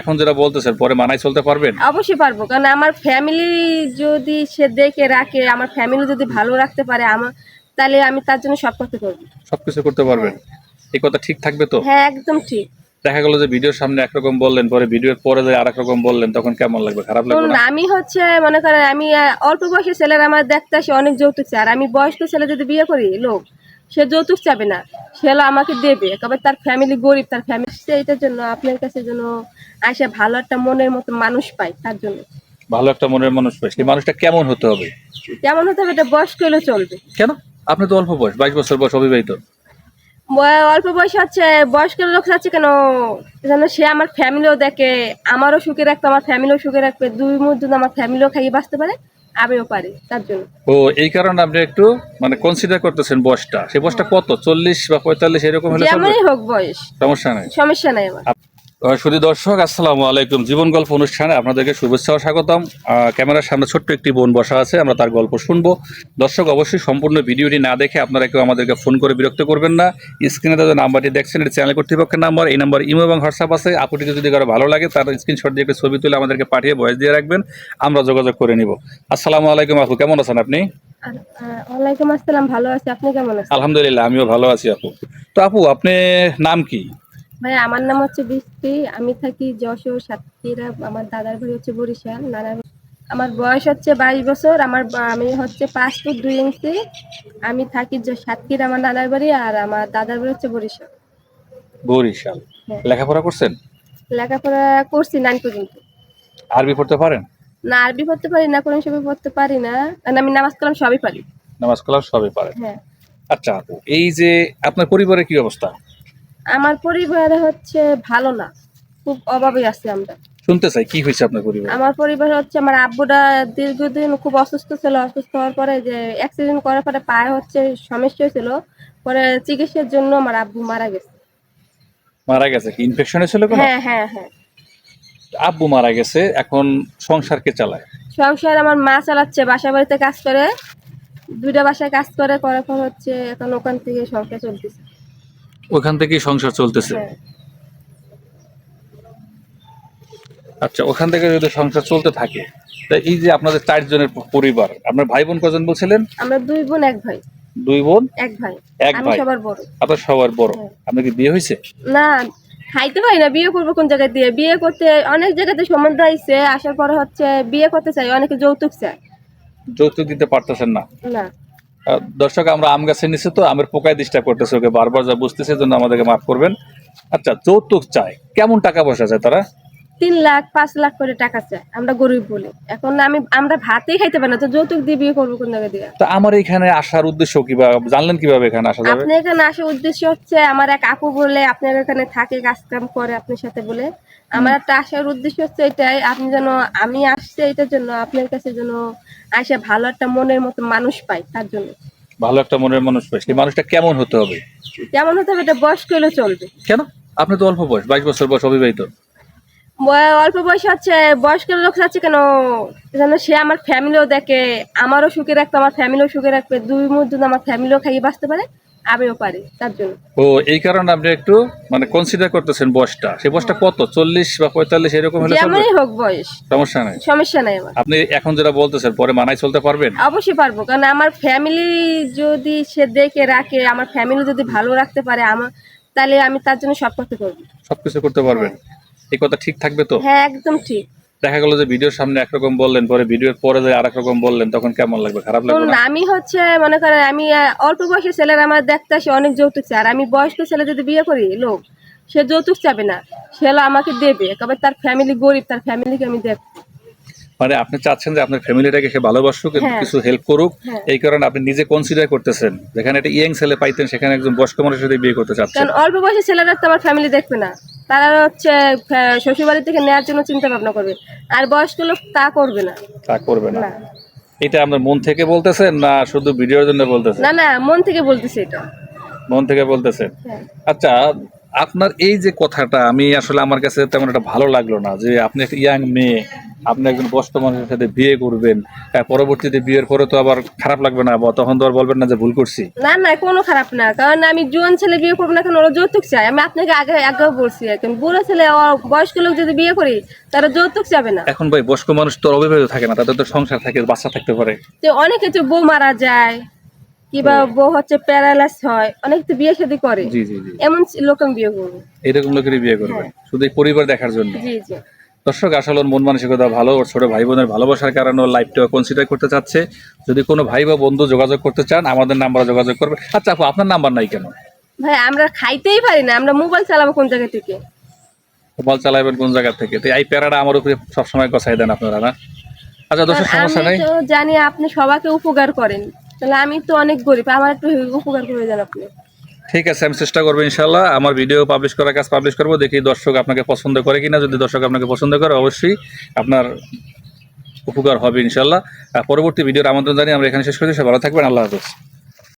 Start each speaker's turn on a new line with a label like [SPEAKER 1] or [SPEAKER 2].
[SPEAKER 1] এখন যেটা বলতেছেন পরে মানায় চলতে পারবেন?
[SPEAKER 2] অবশ্যই পারব কারণ আমার ফ্যামিলি যদি সে দেখে রাখে আমার ফ্যামিলি যদি ভালো রাখতে পারে আমার তাহলে আমি তার জন্য সব করতে করব
[SPEAKER 1] সবকিছু করতে পারবেন? এই কথা ঠিক থাকবে তো?
[SPEAKER 2] হ্যাঁ একদম ঠিক।
[SPEAKER 1] দেখা গেল যে ভিডিওর সামনে একরকম বললেন পরে ভিডিওর পরে যে আরেক রকম বললেন তখন কেমন লাগবে? খারাপ লাগবে না?
[SPEAKER 2] আমি হচ্ছে মনে করেন আমি অল্প বয়সের ছেলেরা আমার দেখতে আসে অনেক যৌতুক চায় আর আমি বয়স্ক ছেলে যদি বিয়ে করি লোক সে যৌতুক চাবে না। সে হলো আমাকে দেবে একেবারে তার ফ্যামিলি গরিব তার ফ্যামিলি এইটার জন্য আপনার কাছে যেন আসে ভালো একটা মনের মতো মানুষ পাই তার জন্য।
[SPEAKER 1] ভালো একটা মনের মানুষ পাই। সেই মানুষটা কেমন হতে হবে?
[SPEAKER 2] যেমন হতে হবে এটা হলেও চলবে।
[SPEAKER 1] কেন? আপনি তো অল্প বয়স বাইশ বছর বয়স অবিবাহিত।
[SPEAKER 2] অল্প বয়সে হচ্ছে বয়স্ক লোক যাচ্ছে কেন? যেন সে আমার ফ্যামিলিও দেখে আমারও সুখে রাখবে আমার ফ্যামিলিও সুখে রাখবে দুই মুখ যদি আমার ফ্যামিলিও খাইয়ে বাঁচতে পারে। আমিও পারি তার জন্য।
[SPEAKER 1] ও এই কারণে আপনি একটু মানে কনসিডার করতেছেন বয়সটা। সেই বয়সটা কত? চল্লিশ বা পঁয়তাল্লিশ এরকম হলে
[SPEAKER 2] যেমনই হোক বয়স।
[SPEAKER 1] সমস্যা নাই।
[SPEAKER 2] সমস্যা নাই আমার।
[SPEAKER 1] শুধু দর্শক আসসালামু আলাইকুম। জীবন গল্প অনুষ্ঠানে আপনাদেরকে শুভেচ্ছা ও স্বাগতম। ক্যামেরার সামনে ছোট্ট একটি বোন বসা আছে আমরা তার গল্প শুনব। দর্শক অবশ্যই সম্পূর্ণ ভিডিওটি না দেখে আপনারা কেউ আমাদেরকে ফোন করে বিরক্ত করবেন না। স্ক্রিনে তাদের নাম্বারটি দেখছেন এটি চ্যানেল কর্তৃপক্ষের নাম্বার। এই নাম্বার ইমো এবং হোয়াটসঅ্যাপ আছে। আপুটিকে যদি কারও ভালো লাগে তার স্ক্রিনশট দিয়ে একটা ছবি তুলে আমাদেরকে পাঠিয়ে ভয়েস দিয়ে রাখবেন। আমরা যোগাযোগ করে নিব। আসসালামু আলাইকুম আপু কেমন আছেন আপনি?
[SPEAKER 2] ওয়ালাইকুম আসসালাম ভালো আছি। আপনি কেমন আছেন?
[SPEAKER 1] আলহামদুলিল্লাহ আমিও ভালো আছি আপু। তো আপু আপনি নাম কি?
[SPEAKER 2] ভাই আমার নাম হচ্ছে বৃষ্টি আমি থাকি যশোর সাতক্ষীরা আমার দাদার বাড়ি হচ্ছে বরিশাল নানা আমার বয়স হচ্ছে বাইশ বছর আমার আমি হচ্ছে পাঁচ ফুট দুই ইঞ্চি আমি থাকি সাতক্ষীরা আমার নানার বাড়ি আর আমার দাদার বাড়ি হচ্ছে বরিশাল।
[SPEAKER 1] বরিশাল।
[SPEAKER 2] হ্যাঁ।
[SPEAKER 1] লেখাপড়া করছেন?
[SPEAKER 2] লেখাপড়া করছি নাইন পর্যন্ত।
[SPEAKER 1] আরবি পড়তে পারেন?
[SPEAKER 2] না আরবি পড়তে পারি না কোরআন সবই পড়তে পারি না। কারণ আমি নামাজ কালাম সবই পারি।
[SPEAKER 1] নামাজ কালাম সবই পারেন।
[SPEAKER 2] হ্যাঁ।
[SPEAKER 1] আচ্ছা এই যে আপনার পরিবারের কি অবস্থা?
[SPEAKER 2] আমার পরিবার হচ্ছে ভালো না। খুব অভাবে আছি আমরা।
[SPEAKER 1] শুনতে চাই কি হয়েছে আপনার পরিবার?
[SPEAKER 2] আমার পরিবার হচ্ছে আমার আব্বুটা দীর্ঘদিন খুব অসুস্থ ছিল অসুস্থ হওয়ার পরে যে অ্যাক্সিডেন্ট করার পরে পায়ে হচ্ছে সমস্যা হয়েছিল পরে চিকিৎসার জন্য আমার আব্বু মারা গেছে।
[SPEAKER 1] মারা গেছে কি? ইনফেকশন হয়েছিল কোনো?
[SPEAKER 2] হ্যাঁ হ্যাঁ হ্যাঁ।
[SPEAKER 1] আব্বু মারা গেছে এখন সংসার কে চালায়?
[SPEAKER 2] সংসার আমার মা চালাচ্ছে বাসা বাড়িতে কাজ করে দুইটা বাসায় কাজ করে করার পর হচ্ছে এখন ওখান থেকে সংসার চলতেছে।
[SPEAKER 1] ওখান থেকেই সংসার চলতেছে।
[SPEAKER 2] হ্যাঁ।
[SPEAKER 1] আচ্ছা ওখান থেকে যদি সংসার চলতে থাকে তা এই যে আপনাদের চারজনের পরিবার আপনার ভাই বোন কজন বলছিলেন?
[SPEAKER 2] আমরা দুই বোন এক ভাই।
[SPEAKER 1] দুই বোন?
[SPEAKER 2] এক ভাই।
[SPEAKER 1] এক ভাই।
[SPEAKER 2] সবার বড়।
[SPEAKER 1] আপনার সবার বড়।
[SPEAKER 2] হ্যাঁ।
[SPEAKER 1] আপনার কি বিয়ে হয়েছে?
[SPEAKER 2] না খাইতে পারি না বিয়ে করব কোন জায়গায় দিয়ে? বিয়ে করতে অনেক জায়গাতে সম্বন্ধ আইছে আসার পরে হচ্ছে বিয়ে করতে চাই অনেকে যৌতুক চায়।
[SPEAKER 1] যৌতুক দিতে পারতেছেন না।
[SPEAKER 2] না।
[SPEAKER 1] দর্শক, আমরা আম গাছের নিচে তো, আমের পোকায় ডিস্টার্ব করতেছে ওকে, বারবার যা বুঝতেছে জন্য আমাদেরকে মাফ করবেন। আচ্ছা যৌতুক চায়, কেমন টাকা পয়সা চায় তারা?
[SPEAKER 2] তিন লাখ পাঁচ লাখ করে টাকা চায় আমরা গরিব বলে। এখন আমি আমরা ভাতেই খাইতে পারি না তো যৌতুক দিয়ে বিয়ে করব কোন জায়গায় দিয়ে?
[SPEAKER 1] তা আমার এখানে আসার উদ্দেশ্য কিবা জানলেন কীভাবে এখানে আসা যাবে?
[SPEAKER 2] আপনি এখানে আসার উদ্দেশ্য হচ্ছে আমার এক আপু বলে আপনার এখানে থাকে কাজ কাম করে আপনার সাথে বলে। আমার একটা আসার উদ্দেশ্য হচ্ছে এটাই আপনি যেন আমি আসছি এটার জন্য আপনার কাছে যেন আসে ভালো একটা মনের মতো মানুষ পাই তার জন্য।
[SPEAKER 1] ভালো একটা মনের মানুষ পাই সেই মানুষটা কেমন হতে হবে?
[SPEAKER 2] কেমন হতে হবে? এটা বয়স্ক হলেও চলবে।
[SPEAKER 1] কেন? আপনি তো অল্প বয়স বাইশ বছর বয়স অবিবাহিত।
[SPEAKER 2] অল্প বয়সে হচ্ছে বয়স্ক লোক যাচ্ছে কেন? যেন সে আমার ফ্যামিলিও দেখে আমারও সুখে রাখবে আমার ফ্যামিলিও সুখে রাখবে দুই মুখ যদি আমার ফ্যামিলিও খাইয়ে বাঁচতে পারে আমিও পারি তার জন্য।
[SPEAKER 1] ও এই কারণে আপনি একটু মানে কনসিডার করতেছেন বয়সটা। সেই বয়সটা কত? চল্লিশ বা পঁয়তাল্লিশ এরকম হলে
[SPEAKER 2] যেমনই হোক বয়স।
[SPEAKER 1] সমস্যা নাই।
[SPEAKER 2] সমস্যা নাই আমার।
[SPEAKER 1] আপনি এখন যেটা বলতেছেন পরে মানায় চলতে পারবেন?
[SPEAKER 2] অবশ্যই পারব কারণ আমার ফ্যামিলি যদি সে দেখে রাখে আমার ফ্যামিলি যদি ভালো রাখতে পারে আমার তাহলে আমি তার জন্য সব করতে করব
[SPEAKER 1] সবকিছু করতে পারবেন। এই কথা ঠিক থাকবে তো?
[SPEAKER 2] হ্যাঁ একদম ঠিক।
[SPEAKER 1] দেখা গেল যে ভিডিওর সামনে একরকম বললেন পরে ভিডিওর পরে যে আরেক রকম বললেন তখন কেমন লাগবে? খারাপ লাগবে না?
[SPEAKER 2] আমি হচ্ছে মনে করেন আমি অল্প বয়সের ছেলেরা আমার দেখতে আসে অনেক যৌতুক চায় আর আমি বয়স্ক ছেলে যদি বিয়ে করি লোক সে যৌতুক চাবে না। সেলা আমাকে দেবে তবে তার ফ্যামিলি গরিব তার ফ্যামিলিকে আমি দেব
[SPEAKER 1] মানে আপনি চাচ্ছেন যে আপনার ফ্যামিলিটাকে সে ভালোবাসুক
[SPEAKER 2] হ্যাঁ।
[SPEAKER 1] কিছু হেল্প করুক
[SPEAKER 2] হ্যাঁ।
[SPEAKER 1] এই কারণে আপনি নিজে কনসিডার করতেছেন। যেখানে একটা ইয়াং ছেলে পাইতেন সেখানে একজন বয়স্ক মানুষের সাথে বিয়ে করতে চাচ্ছেন।
[SPEAKER 2] কারণ অল্প বয়সের ছেলেরা তো আমার ফ্যামিলি দেখবে না। তারা হচ্ছে শ্বশুর থেকে নেওয়ার জন্য চিন্তা ভাবনা করবে। আর বয়স্ক লোক তা করবে না।
[SPEAKER 1] তা করবে না।
[SPEAKER 2] না।
[SPEAKER 1] এটা আপনার মন থেকে বলতেছেন না শুধু ভিডিওর জন্য বলতেছেন?
[SPEAKER 2] না না মন থেকে বলতেছি এটা।
[SPEAKER 1] মন থেকে বলতেছেন?
[SPEAKER 2] হ্যাঁ।
[SPEAKER 1] আচ্ছা আপনার এই যে কথাটা আমি আসলে আমার কাছে তেমন একটা ভালো লাগল না যে আপনি একটা ইয়াং মেয়ে। আপনি একজন বয়স্ক মানুষের সাথে বিয়ে করবেন পরবর্তীতে বিয়ের পরে তো আবার খারাপ লাগবে না বা তখন তো আর বলবেন না যে ভুল করছি।
[SPEAKER 2] না না কোনো খারাপ না কারণ আমি জুয়ান ছেলে বিয়ে করব না কেন ওরা যৌতুক চাই আমি আপনাকে আগে আগেও বলছি এখন বুড়ো ছেলে বয়স্ক লোক যদি বিয়ে করি তারা যৌতুক চাবে না।
[SPEAKER 1] এখন ভাই বয়স্ক মানুষ তো অবিবাহিত থাকে না তাদের তো সংসার থাকে বাচ্চা থাকতে পারে।
[SPEAKER 2] তো অনেকে তো বউ মারা যায় কিংবা বউ হচ্ছে প্যারালাইস হয় অনেক তো বিয়ে শাদী করে।
[SPEAKER 1] জি জি জি।
[SPEAKER 2] এমন লোক আমি বিয়ে করব।
[SPEAKER 1] এরকম লোকেরই বিয়ে করবে শুধু পরিবার দেখার জন্য।
[SPEAKER 2] জি জি।
[SPEAKER 1] দর্শক আসলে ওর মন মানসিকতা ভালো ওর ছোট ভাই বোনের ভালোবাসার কারণে ওর লাইফটা কনসিডার করতে চাচ্ছে। যদি কোনো ভাই বা বন্ধু যোগাযোগ করতে চান আমাদের নাম্বারে যোগাযোগ করবে আচ্ছা আপু আপনার নাম্বার নাই কেন?
[SPEAKER 2] ভাই আমরা খাইতেই পারি না আমরা মোবাইল চালাবো কোন জায়গা থেকে?
[SPEAKER 1] মোবাইল চালাবেন কোন জায়গা থেকে? তো এই প্যারাটা আমার উপরে সবসময় গছাই দেন আপনারা না? আচ্ছা দর্শক সমস্যা নেই।
[SPEAKER 2] তো জানি আপনি সবাইকে উপকার করেন। তাহলে আমি তো অনেক গরিব আমার একটু উপকার করে দেন আপনি।
[SPEAKER 1] ঠিক আছে, আমি চেষ্টা করব ইনশাল্লাহ আমার ভিডিও পাবলিশ করার কাজ পাবলিশ করব। দেখি দর্শক আপনাকে পছন্দ করে কিনা। যদি দর্শক আপনাকে পছন্দ করে, অবশ্যই আপনার উপকার হবে ইনশাল্লাহ পরবর্তী ভিডিওর আমন্ত্রণ জানিয়ে আমরা এখানে শেষ করছি। সে ভালো থাকবেন। আল্লাহ হাফেজ।